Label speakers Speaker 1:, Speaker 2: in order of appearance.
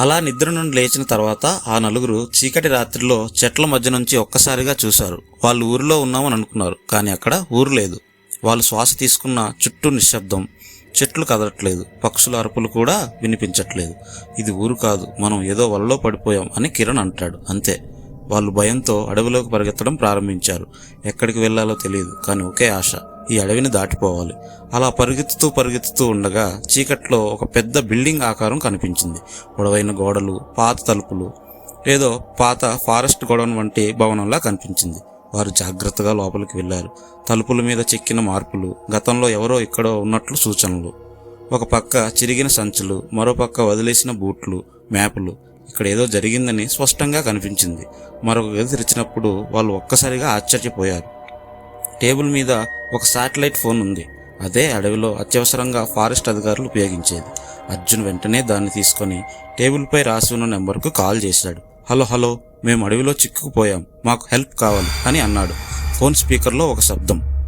Speaker 1: అలా నిద్ర నుండి లేచిన తర్వాత ఆ నలుగురు చీకటి రాత్రిలో చెట్ల మధ్య నుంచి ఒక్కసారిగా చూశారు. వాళ్ళు ఊరిలో ఉన్నామని అనుకున్నారు కానీ అక్కడ ఊరు లేదు. వాళ్ళు శ్వాస తీసుకున్న చుట్టూ నిశ్శబ్దం. చెట్లు కదలట్లేదు. పక్షుల అరుపులు కూడా వినిపించట్లేదు. ఇది ఊరు కాదు మనం ఏదో వలలో పడిపోయాం అని కిరణ్ అంటాడు. అంతే. వాళ్ళు భయంతో అడవిలోకి పరిగెత్తడం ప్రారంభించారు. ఎక్కడికి వెళ్ళాలో తెలియదు కానీ ఒకే ఆశ. ఈ అడవిని దాటిపోవాలి. అలా పరిగెత్తుతూ పరిగెత్తుతూ ఉండగా చీకట్లో ఒక పెద్ద బిల్డింగ్ ఆకారం కనిపించింది. పొడవైన గోడలు పాత తలుపులు ఏదో పాత ఫారెస్ట్ గోడౌన్ వంటి భవనంలా కనిపించింది. వారు జాగ్రత్తగా లోపలికి వెళ్ళారు తలుపుల మీద చెక్కిన మార్పులు గతంలో ఎవరో ఇక్కడో ఉన్నట్లు సూచనలు. ఒక పక్క చిరిగిన సంచులు మరోపక్క వదిలేసిన బూట్లు మ్యాపులు. ఇక్కడ ఏదో జరిగిందని స్పష్టంగా కనిపించింది. మరొక గది తెరిచినప్పుడు వాళ్ళు ఒక్కసారిగా ఆశ్చర్యపోయారు. టేబుల్ మీద ఒక శాటిలైట్ ఫోన్ ఉంది. అదే అడవిలో అత్యవసరంగా ఫారెస్ట్ అధికారులు ఉపయోగించేది. అర్జున్ వెంటనే దాన్ని తీసుకొని టేబుల్పై రాసి ఉన్న నెంబర్కు కాల్ చేశాడు. హలో హలో మేము అడవిలో చిక్కుకుపోయాం. మాకు హెల్ప్ కావాలి అని అన్నాడు. ఫోన్ స్పీకర్లో ఒక శబ్దం.